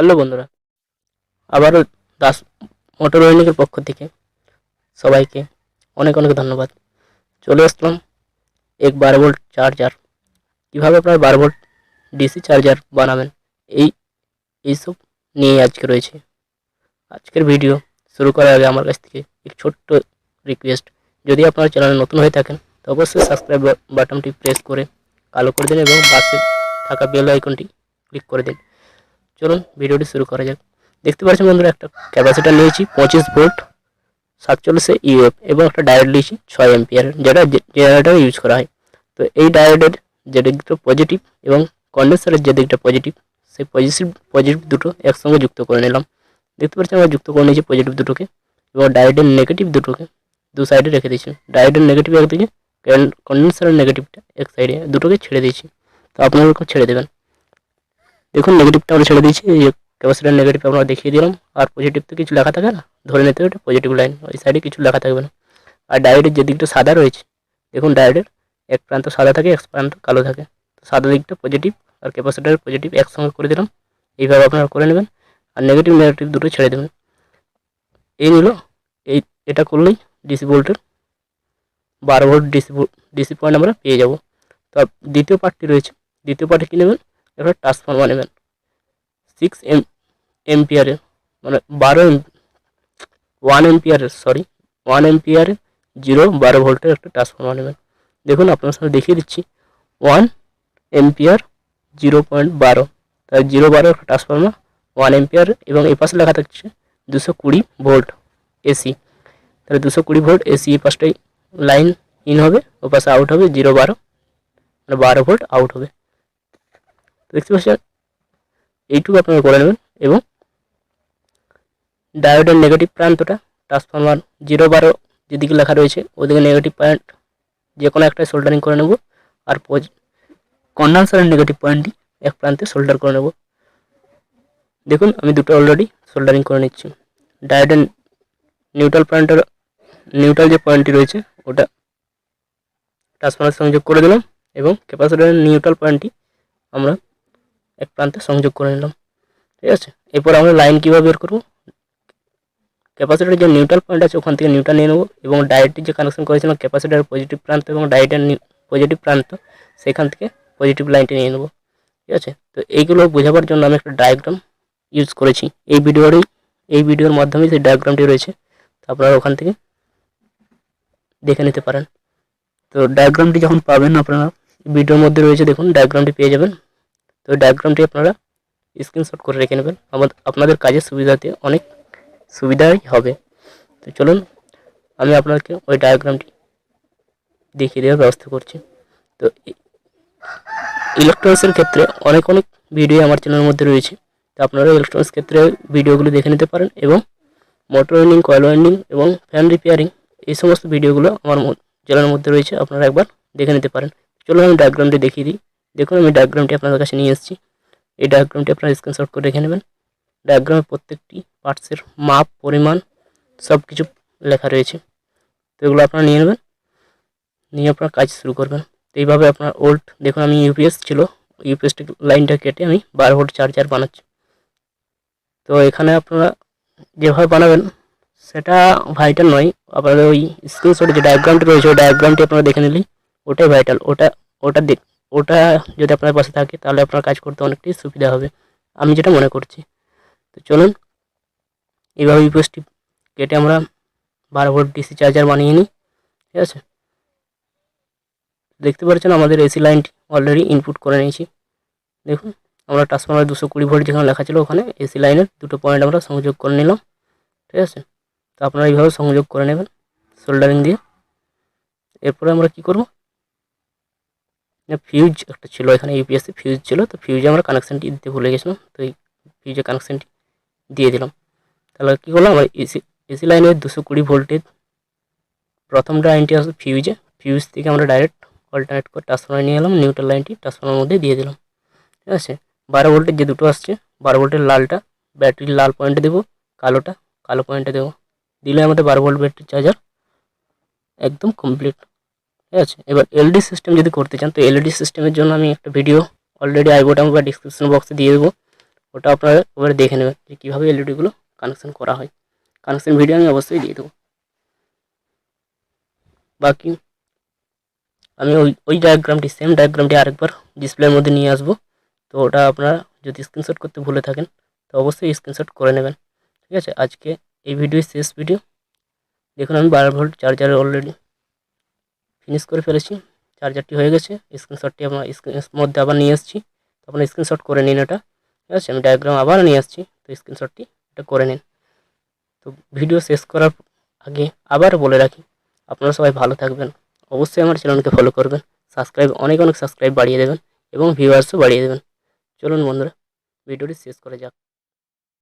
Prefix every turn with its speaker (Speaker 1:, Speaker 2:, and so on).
Speaker 1: Hello বন্ধুরা, আবারও Das motor ওয়েনিংয়ের পক্ষ থেকে সবাইকে অনেক অনেক ধন্যবাদ। চলে আসলাম এক বারো ভোল্ট চার্জার। কীভাবে আপনার বারো ভোল্ট ডিসি চার্জার বানাবেন, এই, এইসব নিয়ে আজকে রয়েছে। আজকের ভিডিও শুরু করার আগে আমার কাছ থেকে এক ছোট্ট রিকোয়েস্ট যদি আপনার চ্যানেলে নতুন হয়ে থাকেন, তো অবশ্যই সাবস্ক্রাইব বাটনটি প্রেস করে কালো করে দিন এবং পাশে থাকা বেল আইকনটি ক্লিক করে দিন। চলুন ভিডিওটি শুরু করা যাক। দেখতে পাচ্ছেন বন্ধুরা, একটা ক্যাপাসিটার নিয়েছি, পঁচিশ ভোল্ট সাতচল্লিশে ইউএফ এবং একটা ডায়োড নিয়েছি ছয় এম্পিয়ারের যেটা জেনারেটার ইউজ করা হয়। তো এই ডায়োডের যে দিকটা পজিটিভ এবং কন্ডেন্সারের যে দিকটা পজিটিভ সেই পজিটিভ পজিটিভ দুটো একসঙ্গে যুক্ত করে নিলাম। দেখতে পাচ্ছেন আমরা যুক্ত করে নিয়েছি পজিটিভ দুটোকে এবং ডায়োডের নেগেটিভ দুটোকে দু সাইডে রেখে দিয়েছি। ডায়োডের নেগেটিভ একদিকে কন্ডেন্সারের নেগেটিভটা এক সাইডে দুটোকে ছেড়ে দিয়েছি। তো আপনারা ছেড়ে দেবেন। দেখুন নেগেটিভটা আমরা ছেড়ে দিয়েছি, এই ক্যাপাসিটার নেগেটিভ আমরা দেখিয়ে দিলাম। আর পজিটিভ তো কিছু লেখা থাকে না, ধরে নিতে হবে পজিটিভ লাইন ওই সাইডে কিছু লেখা থাকবে না। আর ডায়োডের যে দিকটা সাদা রয়েছে, দেখুন ডায়োডের এক প্রান্ত সাদা থাকে, এক প্রান্ত কালো থাকে। সাদা দিকটা পজিটিভ আর ক্যাপাসিটার পজিটিভ একসঙ্গে করে দিলাম, এইভাবে আপনারা করে নেবেন। আর নেগেটিভ নেগেটিভ দুটো ছেড়ে দেবেন। এই নিল, এই, এটা করলেই ডিসি ভোল্টের বারো ভোল্ট ডিসি ডিসি পয়েন্ট আমরা পেয়ে যাব। তো দ্বিতীয় পার্টটি রয়েছে, দ্বিতীয় পার্টে কী নেবেন? এবার ট্রান্সফর্মার নেবেন সিক্স এম এমপিয়ারের মানে বারো এম ওয়ান এমপিয়ারের সরি ওয়ান এমপিয়ারের জিরো বারো ভোল্টের একটা ট্রান্সফর্মার নেবেন দেখুন, আপনার সাথে দেখিয়ে দিচ্ছি। ওয়ান এমপিয়ার জিরো পয়েন্ট বারো। তার জিরো বারো একটা ট্রান্সফর্মার ওয়ান এমপিয়ার এবং এ পাশে লেখা থাকছে দুশো কুড়ি ভোল্ট এসি তাহলে দুশো কুড়ি ভোল্ট এসি এই পাশটাই লাইন ইন হবে, ও পাশে আউট হবে জিরো বারো। মানে বারো ভোল্ট আউট হবে। দেখতে পাচ্ছেন? এইটুকু আপনারা করে নেবেন এবং ডায়োডের নেগেটিভ প্রান্তটা ট্রান্সফরমার জিরো বারো যেদিকে লেখা রয়েছে, ওদিকে নেগেটিভ পয়েন্ট যে কোনো একটা সোল্ডারিং করে নেব আর কন্ডেন্সারের নেগেটিভ পয়েন্টটি এক প্রান্তে সোল্ডার করে নেব। দেখুন, আমি দুটো অলরেডি সোল্ডারিং করে নিচ্ছি। ডায়োডের নিউট্রাল পয়েন্টের নিউট্রাল যে পয়েন্টটি রয়েছে, ওটা ট্রান্সফরমার সংযোগ করে দিলাম এবং ক্যাপাসিটারের নিউট্রাল পয়েন্টটি আমরা এক প্রান্তে সংযোগ করে নিলাম। ঠিক আছে? এরপর আমরা লাইন কীভাবে বের করব? ক্যাপাসিটার যে নিউট্রাল পয়েন্ট আছে, ওখান থেকে নিউট্রাল নিয়ে নেব এবং ডায়েটের যে কানেকশন করেছিলাম ক্যাপাসিটার পজিটিভ প্রান্ত এবং ডায়েটের পজিটিভ প্রান্ত, সেখান থেকে পজিটিভ লাইনটি নিয়ে নেব। ঠিক আছে? তো এইগুলো বোঝাবার জন্য আমি একটা ডায়াগ্রাম ইউজ করেছি। এই ভিডিওরই এই ভিডিওর মাধ্যমে সেই ডায়াগ্রামটি রয়েছে। তো আপনারা ওখান থেকে দেখে নিতে পারেন। তো ডায়াগ্রামটি যখন পাবেন আপনারা, ভিডিওর মধ্যে রয়েছে দেখুন ডায়াগ্রামটি পেয়ে যাবেন। তো ডায়াগ্রামটি আপনারা স্ক্রিনশট করে রেখে নেবেন। আমাদের আপনাদের কাজের সুবিধাতে অনেক সুবিধাই হবে। তো চলুন, আমি আপনাকে ওই ডায়াগ্রামটি দেখিয়ে দেওয়ার ব্যবস্থা করছি। তো ইলেকট্রনিক্সের ক্ষেত্রে অনেক অনেক ভিডিও আমার চ্যানেলের মধ্যে রয়েছে। তো আপনারা ইলেকট্রনিক্স ক্ষেত্রে ভিডিওগুলো দেখে নিতে পারেন এবং মোটর ওয়েন্ডিং কয়েল ওয়েন্ডিং এবং ফ্যান রিপেয়ারিং এই সমস্ত ভিডিওগুলো আমার চ্যানেলের মধ্যে রয়েছে। আপনারা একবার দেখে নিতে পারেন। চলুন আমি ডায়াগ্রামটি দেখিয়ে দিই। দেখুন, আমি ডায়াগ্রামটি আপনাদের কাছে নিয়ে এসেছি। এই ডায়াগ্রামটি আপনারা স্ক্রিনশট করে রেখে নেবেন। ডায়াগ্রামের প্রত্যেকটি পার্টসের মাপ, পরিমাণ সব কিছু লেখা রয়েছে। তো এগুলো আপনারা নিয়ে নেবেন। নিয়ে আপনার কাজ শুরু করবেন। তো এইভাবে আপনার ওল্ড দেখুন, আমি ইউপিএস ছিল। ইউপিএসটি লাইনটা কেটে আমি বারো ভোল্ট চার্জার বানাচ্ছি। তো এখানে আপনারা যেভাবে বানাবেন, সেটা ভাইটাল নয়। আপনাদের ওই স্ক্রিনশটে যে ডায়াগ্রামটি রয়েছে, ওই ডায়াগ্রামটি আপনারা দেখে নিলেই ওটাই ভাইটাল ওটা ওটা দেখ ওটা যদি আপনার পাশে থাকে, তাহলে আপনার কাজ করতে অনেকটাই সুবিধা হবে। আমি যেটা মনে করছি। তো চলুন, এইভাবে ইউপিএসটি কেটে আমরা বারো ভোল্ট ডিসি চার্জার বানিয়ে নিই। ঠিক আছে? দেখতে পাচ্ছেন আমাদের এসি লাইনটি অলরেডি ইনপুট করে নিয়েছি। দেখুন, আমরা ট্রান্সফর্মার দুশো কুড়ি ভোল্ট যেখানে লেখা ছিল ওখানে এসি লাইনের দুটো পয়েন্ট আমরা সংযোগ করে নিলাম। ঠিক আছে? তো আপনারা এইভাবে সংযোগ করে নেবেন সোল্ডারিং দিয়ে। এরপরে আমরা কি করব? ফিউজ একটা ছিল, এখানে ইউপিএসসি ফিউজ ছিল, তো ফিউজে আমরা কানেকশানটি দিতে ভুলে গেছিলাম, তো এই ফিউজে কানেকশানটি দিয়ে দিলাম। তাহলে কী করলাম, আমরা এসি এসি লাইনের দুশো কুড়ি ভোল্টের প্রথম লাইনটি আসবে ফিউজে ফিউজ থেকে আমরা ডাইরেক্ট অল্টারনেট করে ট্রান্সফর্মার নিয়ে এলাম নিউট্রাল লাইনটি ট্রান্সফর্মার মধ্যে দিয়ে দিলাম। ঠিক আছে? বারো ভোল্টের যে দুটো আসছে, বারো ভোল্টের লালটা ব্যাটারির লাল পয়েন্টে দেবো, কালোটা, কালো পয়েন্টে দেবো। দিলে আমাদের বারো ভোল্ট ব্যাটারি চার্জার একদম কমপ্লিট ঠিক আছে? এবার এলডি সিস্টেম যদি করতে চান, তো এলইডি সিস্টেমের জন্য আমি একটা ভিডিও অলরেডি আই বোটাম বা ডিসক্রিপশন বক্সে দিয়ে দেবো। ওটা আপনারা এবারে দেখে নেবেন যে কীভাবে এলইডিগুলো কানেকশন করা হয়। কানেকশন ভিডিও আমি অবশ্যই দিয়ে দেবো। বাকি আমি ওই ওই ডায়াগ্রামটি সেম ডায়াগ্রামটি আরেকবার ডিসপ্লের মধ্যে নিয়ে আসব। তো ওটা আপনারা যদি স্ক্রিনশট করতে ভুলে থাকেন, তো অবশ্যই স্ক্রিনশট করে নেবেন। ঠিক আছে? আজকে এই ভিডিও শেষ ভিডিও দেখুন আমি বারো ভোল্ট চার্জার অলরেডি ফিনিশ করে ফেলেছি। চার্জারটি হয়ে গেছে। স্ক্রিনশটটি আমার মধ্যে আবার নিয়ে এসেছি। তো আপনারা স্ক্রিনশট করে নিন এটা। ঠিক আছে? আমি ডায়াগ্রাম আবার নিয়ে আসছি। তো স্ক্রিনশটটি এটা করে নিন। তো ভিডিও শেষ করার আগে আবার বলে রাখি, আপনারা সবাই ভালো থাকবেন। অবশ্যই আমার চ্যানেলকে ফলো করবেন। সাবস্ক্রাইব অনেক অনেক সাবস্ক্রাইব বাড়িয়ে দেবেন এবং ভিউয়ার্সও বাড়িয়ে দেবেন। চলুন বন্ধুরা ভিডিওটি শেষ করা যাক।